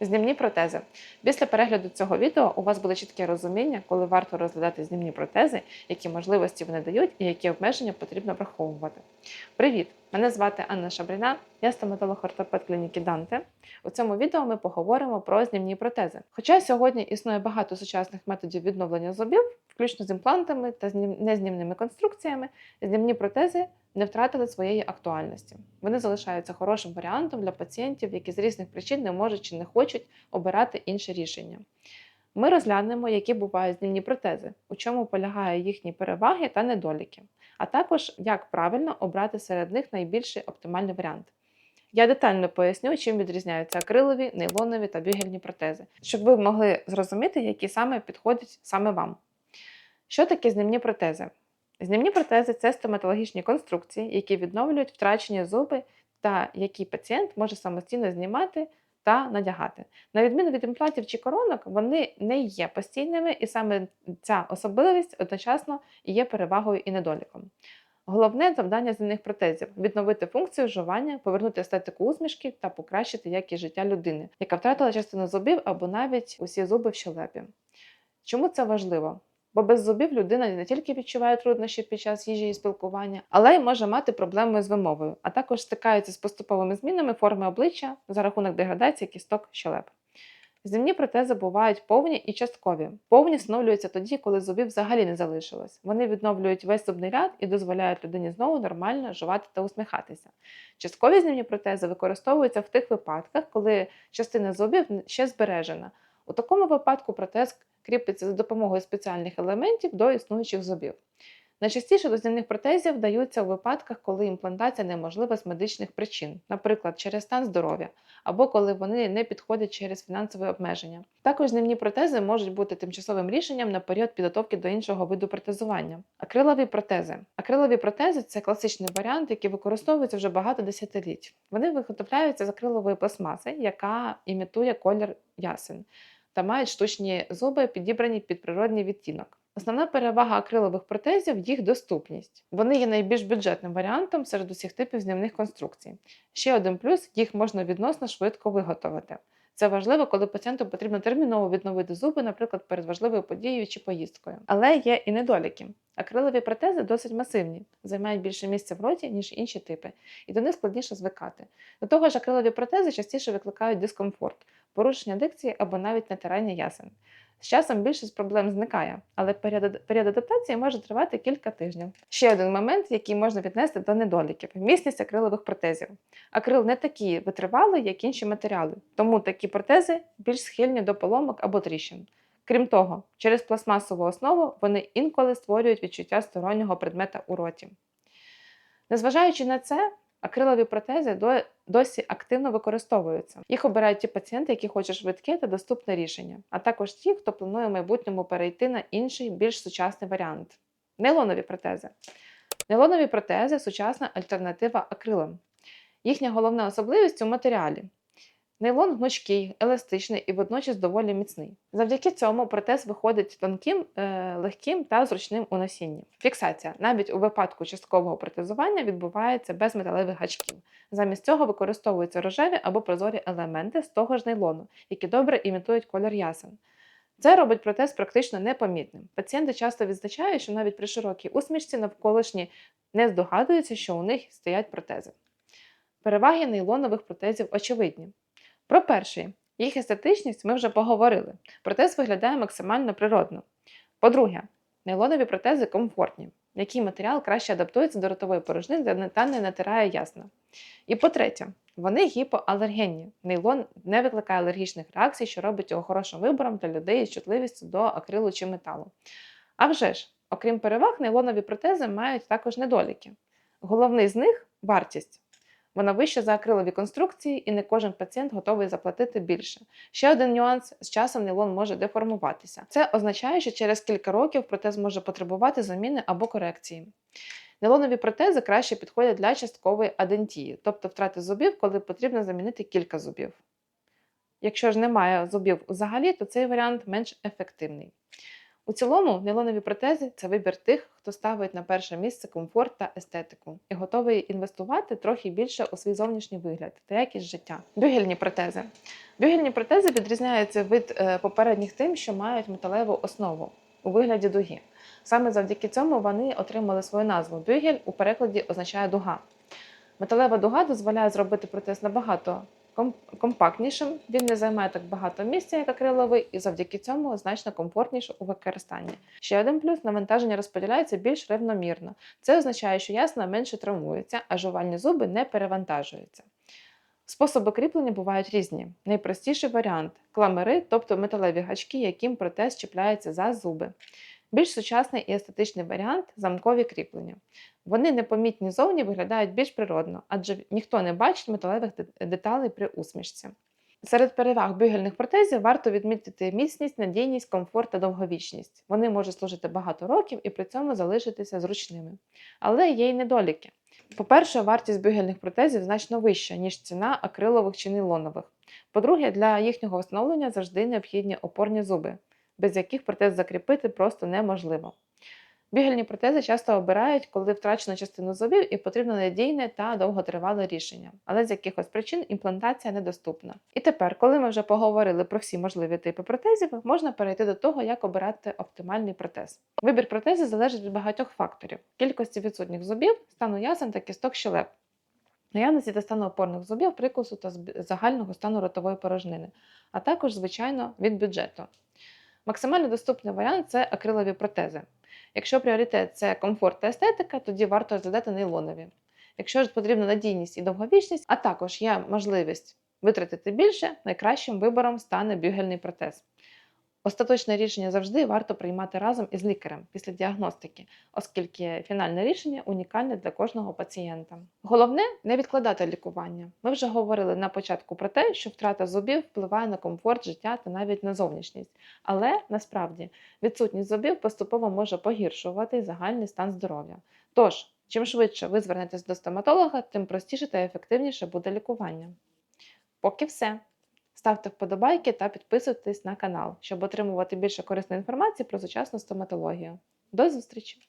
Знімні протези. Після перегляду цього відео у вас буде чітке розуміння, коли варто розглядати знімні протези, які можливості вони дають і які обмеження потрібно враховувати. Привіт! Мене звати Анна Шабріна, я стоматолог-ортопед клініки Данте. У цьому відео ми поговоримо про знімні протези. Хоча сьогодні існує багато сучасних методів відновлення зубів, включно з імплантами та знім- незнімними конструкціями, знімні протези не втратили своєї актуальності. Вони залишаються хорошим варіантом для пацієнтів, які з різних причин не можуть чи не хочуть обирати інше рішення. Ми розглянемо, які бувають знімні протези, у чому полягають їхні переваги та недоліки, а також як правильно обрати серед них найбільший оптимальний варіант. Я детально поясню, чим відрізняються акрилові, нейлонові та бюгельні протези, щоб ви могли зрозуміти, які саме підходять саме вам. Що таке знімні протези? Знімні протези це стоматологічні конструкції, які відновлюють втрачені зуби та які пацієнт може самостійно знімати та надягати. На відміну від імплантів чи коронок, вони не є постійними, і саме ця особливість одночасно є перевагою і недоліком. Головне завдання земних протезів відновити функцію жування, повернути естетику усмішки та покращити якість життя людини, яка втратила частину зубів або навіть усі зуби в щелепі. Чому це важливо? Бо без зубів людина не тільки відчуває труднощі під час їжі і спілкування, але й може мати проблеми з вимовою, а також стикається з поступовими змінами форми обличчя за рахунок деградації кісток щелеп. Земні протези бувають повні і часткові. Повні встановлюються тоді, коли зубів взагалі не залишилось. Вони відновлюють весь зубний ряд і дозволяють людині знову нормально жувати та усміхатися. Часткові знімні протези використовуються в тих випадках, коли частина зубів ще збережена. У такому випадку протез кріпиться за допомогою спеціальних елементів до існуючих зубів. Найчастіше до знімних протезів даються у випадках, коли імплантація неможлива з медичних причин, наприклад, через стан здоров'я, або коли вони не підходять через фінансові обмеження. Також знімні протези можуть бути тимчасовим рішенням на період підготовки до іншого виду протезування. Акрилові протези. Акрилові протези це класичний варіант, який використовується вже багато десятиліть. Вони виготовляються з акрилової пластмаси, яка імітує колір ясен та мають штучні зуби, підібрані під природній відтінок. Основна перевага акрилових протезів їх доступність. Вони є найбільш бюджетним варіантом серед усіх типів знімних конструкцій. Ще один плюс їх можна відносно швидко виготовити. Це важливо, коли пацієнту потрібно терміново відновити зуби, наприклад, перед важливою подією чи поїздкою. Але є і недоліки. Акрилові протези досить масивні, займають більше місця в роті, ніж інші типи, і до них складніше звикати. До того ж, акрилові протези частіше викликають дискомфорт, порушення дикції або навіть натирання ясен. З часом більшість проблем зникає, але період, адаптації може тривати кілька тижнів. Ще один момент, який можна віднести до недоліків: міцність акрилових протезів. Акрил не такі витривалий, як інші матеріали, тому такі протези більш схильні до поломок або тріщин. Крім того, через пластмасову основу вони інколи створюють відчуття стороннього предмета у роті. Незважаючи на це, акрилові протези досі активно використовуються. Їх обирають ті пацієнти, які хочуть швидке та доступне рішення, а також ті, хто планує в майбутньому перейти на інший, більш сучасний варіант. Нейлонові протези. Нейлонові протези сучасна альтернатива акрилам. Їхня головна особливість у матеріалі. Нейлон гнучкий, еластичний і водночас доволі міцний. Завдяки цьому протез виходить тонким, е, легким та зручним у носінні. Фіксація навіть у випадку часткового протезування відбувається без металевих гачків. Замість цього використовуються рожеві або прозорі елементи з того ж нейлону, які добре імітують колір ясен. Це робить протез практично непомітним. Пацієнти часто відзначають, що навіть при широкій усмішці навколишні не здогадуються, що у них стоять протези. Переваги нейлонових протезів очевидні. Про перший. Їх естетичність ми вже поговорили. Протез виглядає максимально природно. По-друге, нейлонові протези комфортні. Який матеріал краще адаптується до ротової порожнини та не натирає ясно. І по-третє, вони гіпоалергенні. Нейлон не викликає алергічних реакцій, що робить його хорошим вибором для людей з чутливістю до акрилу чи металу. А вже ж, окрім переваг, нейлонові протези мають також недоліки. Головний з них вартість. Вона вища за акрилові конструкції, і не кожен пацієнт готовий заплатити більше. Ще один нюанс: з часом нейлон може деформуватися. Це означає, що через кілька років протез може потребувати заміни або корекції. Нейлонові протези краще підходять для часткової адентії, тобто втрати зубів, коли потрібно замінити кілька зубів. Якщо ж немає зубів взагалі, то цей варіант менш ефективний. У цілому, нейлонові протези це вибір тих, хто ставить на перше місце комфорт та естетику і готовий інвестувати трохи більше у свій зовнішній вигляд та якість життя. Бюгельні протези. Бюгельні протези відрізняються від е, попередніх тим, що мають металеву основу у вигляді дуги. Саме завдяки цьому вони отримали свою назву. Бюгель у перекладі означає дуга. Металева дуга дозволяє зробити протез набагато компактнішим, він не займає так багато місця, як акриловий, і завдяки цьому значно комфортніше у використанні. Ще один плюс навантаження розподіляється більш рівномірно. Це означає, що ясна менше травмується, а жувальні зуби не перевантажуються. Способи кріплення бувають різні. Найпростіший варіант кламери, тобто металеві гачки, яким протез чіпляється за зуби. Більш сучасний і естетичний варіант замкові кріплення. Вони непомітні зовні виглядають більш природно, адже ніхто не бачить металевих деталей при усмішці. Серед переваг бюгельних протезів варто відмітити міцність, надійність, комфорт та довговічність. Вони можуть служити багато років і при цьому залишитися зручними. Але є й недоліки. По-перше, вартість бюгельних протезів значно вища, ніж ціна акрилових чи нейлонових. По-друге, для їхнього встановлення завжди необхідні опорні зуби, без яких протез закріпити просто неможливо. Бігельні протези часто обирають, коли втрачено частину зубів і потрібно надійне та довготривале рішення, але з якихось причин імплантація недоступна. І тепер, коли ми вже поговорили про всі можливі типи протезів, можна перейти до того, як обирати оптимальний протез. Вибір протезу залежить від багатьох факторів: кількості відсутніх зубів, стану ясен та кісток щелеп. Наявності та стану опорних зубів, прикусу та загального стану ротової порожнини, а також, звичайно, від бюджету. Максимально доступний варіант це акрилові протези. Якщо пріоритет це комфорт та естетика, тоді варто розглядати нейлонові. Якщо ж потрібна надійність і довговічність, а також є можливість витратити більше, найкращим вибором стане бюгельний протез. Остаточне рішення завжди варто приймати разом із лікарем після діагностики, оскільки фінальне рішення унікальне для кожного пацієнта. Головне не відкладати лікування. Ми вже говорили на початку про те, що втрата зубів впливає на комфорт життя та навіть на зовнішність. Але насправді відсутність зубів поступово може погіршувати загальний стан здоров'я. Тож, чим швидше ви звернетесь до стоматолога, тим простіше та ефективніше буде лікування. Поки все. Ставте вподобайки та підписуйтесь на канал, щоб отримувати більше корисної інформації про сучасну стоматологію. До зустрічі!